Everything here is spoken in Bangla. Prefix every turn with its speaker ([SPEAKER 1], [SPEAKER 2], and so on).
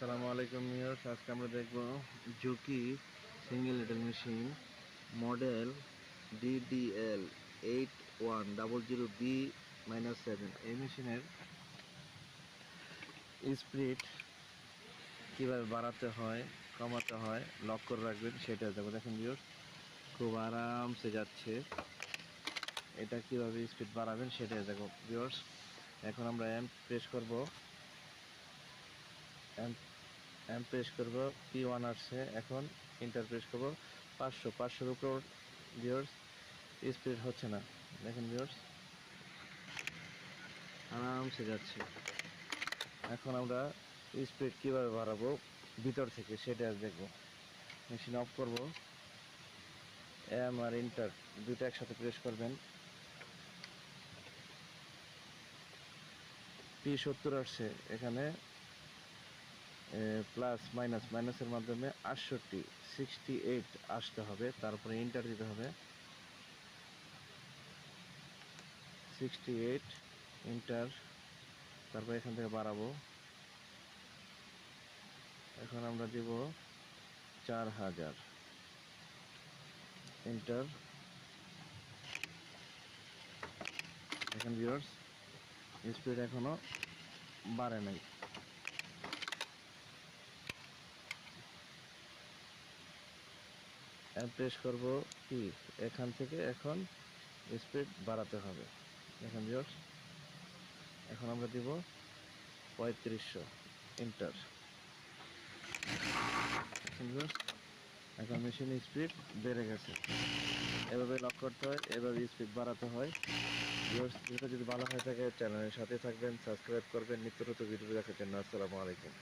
[SPEAKER 1] সালামু আলাইকুম ভিউয়ার্স, আজকে আমরা দেখব Juki single litre machine model DDL eight one double zero B minus seven এই মেশিনের স্পিড কীভাবে বাড়াতে হয়, কমাতে হয় লক করে রাখবেন সেটা দেখো। দেখেন ভিউয়ার্স, খুব আরামসে যাচ্ছে। এটা কীভাবে স্পিড বাড়াবেন সেটাই দেখো। ভিউয়ার্স, এখন আমরা অ্যাম্প প্রেস করব। অ্যাম্প অ্যাম্প প্রেস করব পি ওয়ান আসছে, এখন ইন্টার প্রেস করব, পাঁচশো, পাঁচশোর উপর ভিওর্স স্পিড হচ্ছে না। দেখেন ভিওর্স আরামসে যাচ্ছে। এখন আমরা স্পিড কীভাবে বাড়াবো, ভিতর থেকে সেটা দেখব। মেশিন অফ করব। এম আর ইন্টার দুটো একসাথে প্রেস করবেন। পি সত্তর আসছে, এখানে প্লাস মাইনাস মাইনাসের মাধ্যমে আটষট্টি সিক্সটি এইট আসতে হবে, তারপরে ইন্টার দিতে হবে। সিক্সটি এইট ইন্টার তারপরে এখান থেকে বাড়াবো। এখন আমরা দিব চার হাজার। ইন্টার এখন ভিউয়ার্স স্পিড এখনও বাড়ে নাই। প্রেস করব কি? এখান থেকে এখন স্পিড বাড়াতে হবে। এখন ভিউয়ার্স এখন আমরা দিব পঁয়ত্রিশশো। ইন্টার এখন মেশিন স্পিড বেড়ে গেছে। এভাবে লক করতে হয়, এভাবে স্পিড বাড়াতে হয়। ভিডিওটা যদি ভালো হয়ে থাকে চ্যানেলের সাথে থাকবেন সাবস্ক্রাইব করবেন। নিত্য নতুন ভিডিও দেখার জন্য আসসালামু আলাইকুম।